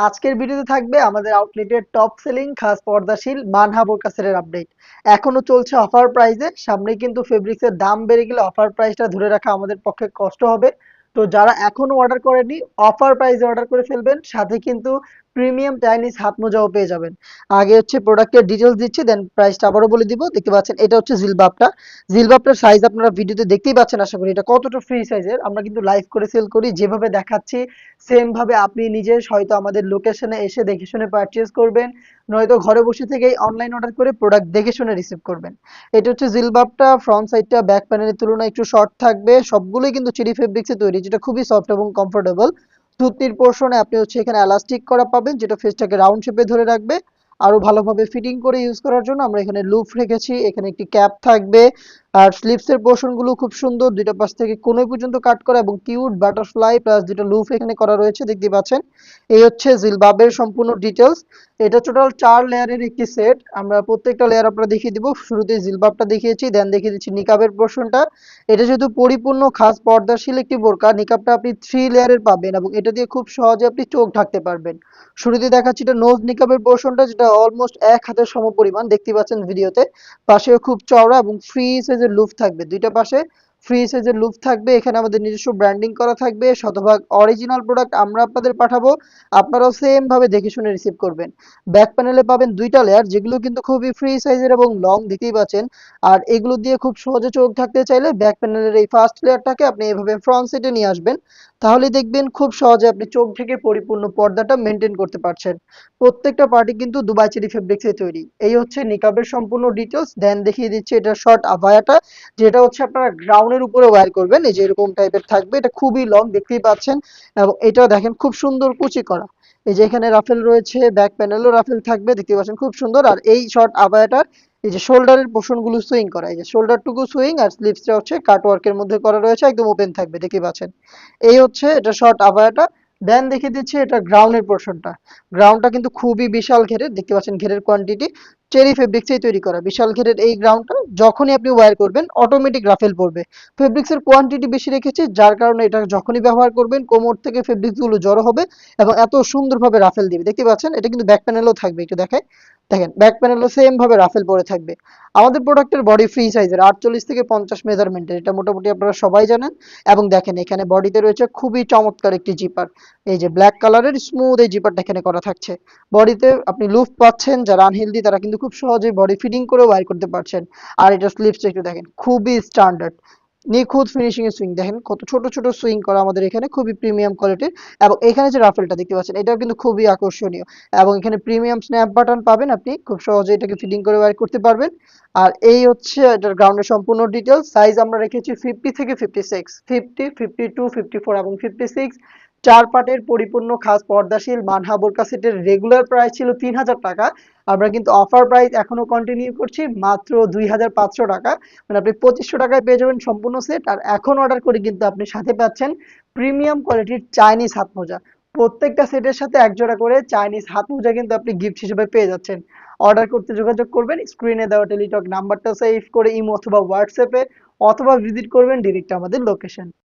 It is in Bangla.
আজকের ভিডিওতে থাকবে আমাদের আউটলেটের টপ সেলিং খাস পর্দাশীল মানহা বোরকাসের আপডেট এখনও চলছে অফার প্রাইসে সামনে কিন্তু ফেব্রিক্সের দাম বেড়ে গেলে অফার প্রাইসটা ধরে রাখা আমাদের পক্ষে কষ্ট হবে। তো যারা এখনও অর্ডার করেনি অফার প্রাইসে অর্ডার করে ফেলবেন। সাথে কিন্তু প্রিমিয়াম চাইনিজ হাত মোজাও পেয়ে যাবেন। আগে হচ্ছে প্রোডাক্টের ডিটেলস দিচ্ছি দেন প্রাইসটা আবারও বলে দিব। দেখতে পাচ্ছেন, এটা হচ্ছে জিলবাবটা। জিলবাবটার সাইজ আপনারা ভিডিওতে দেখতেই পাচ্ছেন, আশা করি এটা কতটা ফ্রি সাইজের আমরা কিন্তু লাইভ করে সেল করি, যেভাবে দেখাচ্ছি সেম ভাবে আপনি নিজে হয়তো আমাদের লোকেশনে এসে দেখে শুনে পারচেজ করবেন, নয়তো ঘরে বসে থেকেই অনলাইন অর্ডার করে প্রোডাক্ট দেখে শুনে রিসিভ করবেন। এটা হচ্ছে জিলবাবটা ফ্রন্ট সাইডটা ব্যাক প্যানেলের তুলনায় একটু শর্ট থাকবে। সবগুলোই কিন্তু চিরি ফেব্রিক্সে তৈরি, যেটা খুবই সফট এবং কমফোর্টেবল সুতির পোর্শনে আপনি হচ্ছে এখানে এলাস্টিক করা পাবেন যেটা ফেসটাকে রাউন্ড শেপে ধরে রাখবে। আরও ভালোভাবে ফিটিং করে ইউজ করার জন্য আমরা এখানে লুপ রেখেছি, এখানে একটি ক্যাপ থাকবে। আর স্লিপসের পোর্শনগুলো খুব সুন্দর, দুইটা পাশ থেকে কোনোই পর্যন্ত কাট করা এবং কিউট বাটারফ্লাই প্লাস দুটো লুপ এখানে করা রয়েছে, দেখতে পাচ্ছেন। এই হচ্ছে জিলবাবের সম্পূর্ণ ডিটেলস এটা টোটাল চার লেয়ারের একটি সেট আমরা প্রত্যেকটা লেয়ার আপনারা দেখিয়ে দিব। শুরুতে জিলবাবটা দেখিয়েছি দেন দেখিয়ে দিচ্ছি নিকাবের পোর্শনটা এটা যেহেতু পরিপূর্ণ খাস পর্দাশীল একটি বোরকা, নিকাবটা আপনি থ্রি লেয়ারের পাবেন এবং এটা দিয়ে খুব সহজে আপনি চোখ ঢাকতে পারবেন। শুরুতে দেখাচ্ছি এটা নোজ নিকাবের পোর্শনটা যেটা অলমোস্ট এক হাতের সমপরিমাণ, দেখতে পাচ্ছেন ভিডিওতে পাশেও খুব চওড়া এবং ফ্রি সাইজের লুপ থাকবে। দুইটা পাশে ফ্রি সাইজের লুপ থাকবে, এখানে আমাদের নিজস্ব ব্র্যান্ডিং করা থাকবে, শতভাগ অরিজিনাল প্রোডাক্ট আমরা আপনাদের পাঠাবো, আপনারাও সেম ভাবে দেখে শুনে রিসিভ করবেন। ব্যাক প্যানেলে পাবেন দুইটা লেয়ার যেগুলো কিন্তু খুবই ফ্রি সাইজের এবং লং দেখতেই পাচ্ছেন। আর এগুলো দিয়ে খুব সহজে চোখ থাকতে চাইলে ব্যাক প্যানেলের এই ফার্স্ট লেয়ারটাকে আপনি এভাবে ফ্রন্ট সাইডে নিয়ে আসবেন। তাহলে দেখবেন খুব সহজে আপনি চোখ থেকে পরিপূর্ণ পর্দাটা মেনটেন করতে পারছেন। প্রত্যেকটা পার্টি কিন্তু দুবাই চেরি ফেব্রিক্সে তৈরি। এই হচ্ছে নিকাবের সম্পূর্ণ ডিটেলস দেন দেখিয়ে দিচ্ছে এটা শর্ট আভায়াটা যেটা হচ্ছে আপনারা গ্রাউন্ডের উপরে ওয়্যার করবেন। এই যে এরকম টাইপের থাকবে। এটা খুবই লং দেখতেই পাচ্ছেন। এবং এটাও দেখেন, খুব সুন্দর কুচি করা। এই যে এখানে রাফেল রয়েছে ব্যাক প্যানেলও রাফেল থাকবে দেখতে পাচ্ছেন, খুব সুন্দর। আর এই শর্ট আবায়াটার এই যে শোল্ডারের পোর্শনগুলো সুইং করা। এই যে শোল্ডারটুকু সুইং আর স্লিভসটা হচ্ছে কাট ওয়ার্কের মধ্যে করা রয়েছে, একদম ওপেন থাকবে দেখতে পাচ্ছেন। এই হচ্ছে এটা শর্ট আবায়াটা দেন দেখিয়ে দিচ্ছি এটা গ্রাউন্ডের পোর্শনটা গ্রাউন্ডটা কিন্তু খুবই বিশাল ঘেরের, দেখতে পাচ্ছেন ঘেরের কোয়ান্টিটি চেরি ফেব্রিক্সেই তৈরি করা। বিশাল ঘেরের এই গ্রাউন্ডটা যখনই আপনি ওয়্যার করবেন অটোমেটিক রাফেল পড়বে। ফেব্রিক্সের কোয়ান্টিটি বেশি রেখেছি, যার কারণে এটা যখনই ব্যবহার করবেন, কোমর থেকে ফেব্রিক্সগুলো জড়ো হবে এবং এত সুন্দরভাবে রাফেল দিবে। দেখতে পাচ্ছেন, এটা কিন্তু ব্যাক প্যানেলও থাকবে, একটু দেখায় দেখেন ব্যাক প্যানেলও ভাবে রাফেল পরে থাকবে। আমাদের প্রোডাক্টের বডি ফ্রি সাইজের আটচল্লিশ থেকে পঞ্চাশ মেজারমেন্টের এটা মোটামুটি আপনারা সবাই জানেন। এবং দেখেন, এখানে বডিতে রয়েছে খুবই চমৎকার একটি জিপার এই যে ব্ল্যাক কালারের স্মুথ এই জিপারটা এখানে করা থাকছে। বডিতে আপনি লুফ পাচ্ছেন, যারা আনহেলদি তারা কিন্তু খুব সহজেই বডি ফিটিং করে ওয়ার করতে পারছেন। আর এটা স্লিপসটা একটু দেখেন, খুবই স্ট্যান্ডার্ড নিখুঁত ফিনিশিং এর সুইং দেখেন কত ছোট ছোট সুইং করা আমাদের এখানে, খুবই প্রিমিয়াম কোয়ালিটির এবং এখানে যে রাফেলটা দেখতে পাচ্ছেন, এটাও কিন্তু খুবই আকর্ষণীয়। এবং এখানে প্রিমিয়াম স্ন্যাপ বাটন পাবেন আপনি, খুব সহজে এটাকে ফিটিং করে ওয়্যার করতে পারবেন। আর এই হচ্ছে এটার গ্রাউন্ডের সম্পূর্ণ ডিটেলস সাইজ আমরা রেখেছি ফিফটি থেকে fifty six fifty fifty two fifty four এবং ফিফটি সিক্স চার পাটের পরিপূর্ণ খাস পর্দাশীল মানহা বোরকা সেটের রেগুলার প্রাইস ছিল তিন হাজার টাকা। আমরা কিন্তু অফার প্রাইস এখনও কন্টিনিউ করছি মাত্র দুই হাজার পাঁচশো টাকা। মানে আপনি পঁচিশশো টাকায় পেয়ে যাবেন সম্পূর্ণ সেট আর এখন অর্ডার করে কিন্তু আপনি সাথে পাচ্ছেন প্রিমিয়াম কোয়ালিটির চাইনিজ হাত মোজা। প্রত্যেকটা সেটের সাথে এক জোড়া করে চাইনিজ হাত মোজা কিন্তু আপনি গিফট হিসেবে পেয়ে যাচ্ছেন। অর্ডার করতে যোগাযোগ করবেন স্ক্রিনে দেওয়া টেলিটক নাম্বারটা সেভ করে ইমো অথবা হোয়াটসঅ্যাপে অথবা ভিজিট করবেন ডিরেক্ট আমাদের লোকেশন